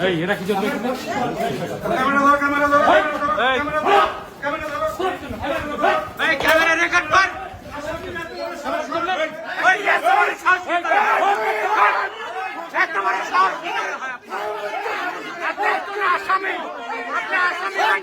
এই এরা কিছু ক্যামেরা ধরো ক্যামেরা ধরো ক্যামেরা ধরো ক্যামেরা ধরো এই ক্যামেরা রেকর্ড কর ওই এত বড় সাহস কি এত বড় সাহস কি করে হয় আপনার? আপনি তো না আসামি আপনি আসামি হন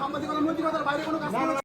সাংবাদিকতার বাইরে কোনো কাজ।